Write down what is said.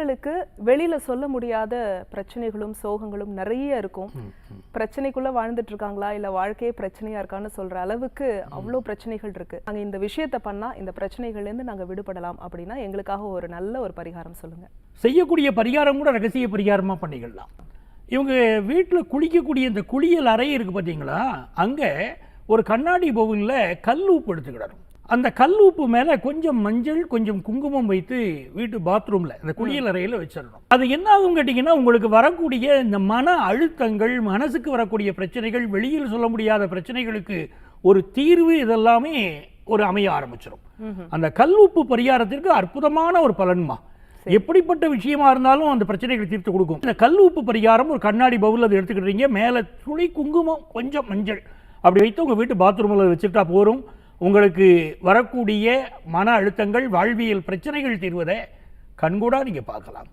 பெண்களுக்கு வெளியில சொல்ல முடியாத பிரச்சனைகளும் சோகங்களும் நிறைய இருக்கும். பிரச்சனைக்குள்ள வாழ்ந்துட்டு இருக்காங்களா? இல்ல வாழ்க்கையே பிரச்சனையா இருக்கான்னு சொல்ற அளவுக்கு அவ்வளோ பிரச்சனைகள் இருக்கு. நாங்க இந்த விஷயத்தை பண்ணா இந்த பிரச்சனைகள்ல இருந்து நாங்க விடுபடலாம் அப்படின்னா எங்களுக்காக ஒரு நல்ல ஒரு பரிகாரம் சொல்லுங்க. செய்யக்கூடிய பரிகாரம் கூட ரகசிய பரிகாரமாக பண்ணிக்கலாம். இவங்க வீட்டில் குளிக்கக்கூடிய இந்த குளியல் அறை இருக்குது பார்த்தீங்களா அங்கே ஒரு கண்ணாடி பவுலில் கல் உப்பு எடுத்துக்கிடணும். அந்த கல் உப்பு மேலே கொஞ்சம் மஞ்சள் கொஞ்சம் குங்குமம் வைத்து வீட்டு பாத்ரூமில் இந்த குளியல் அறையில் வச்சிடணும். அது என்ன ஆகும் கேட்டிங்கன்னா உங்களுக்கு வரக்கூடிய இந்த மன அழுத்தங்கள் மனசுக்கு வரக்கூடிய பிரச்சனைகள் வெளியில் சொல்ல முடியாத பிரச்சனைகளுக்கு ஒரு தீர்வு இதெல்லாமே ஒரு அமைய ஆரம்பிச்சிடும் அந்த கல் உப்பு பரிகாரத்திற்கு அற்புதமான ஒரு பலன்மா. எப்படிப்பட்ட விஷயமா இருந்தாலும் அந்த பிரச்சனைகளை தீர்த்து கொடுக்கும். இந்த கல் உப்பு பரிகாரம் ஒரு கண்ணாடி பவுல் அதை எடுத்துக்கிட்டீங்க மேலே துளி குங்குமம் கொஞ்சம் மஞ்சள். அப்படி வைத்து உங்கள் வீட்டு பாத்ரூமில் வச்சுட்டா போரும் உங்களுக்கு வரக்கூடிய மன அழுத்தங்கள் வாழ்வியல் பிரச்சனைகள் தீர்வதை கண்கூடாக நீங்கள் பார்க்கலாம்.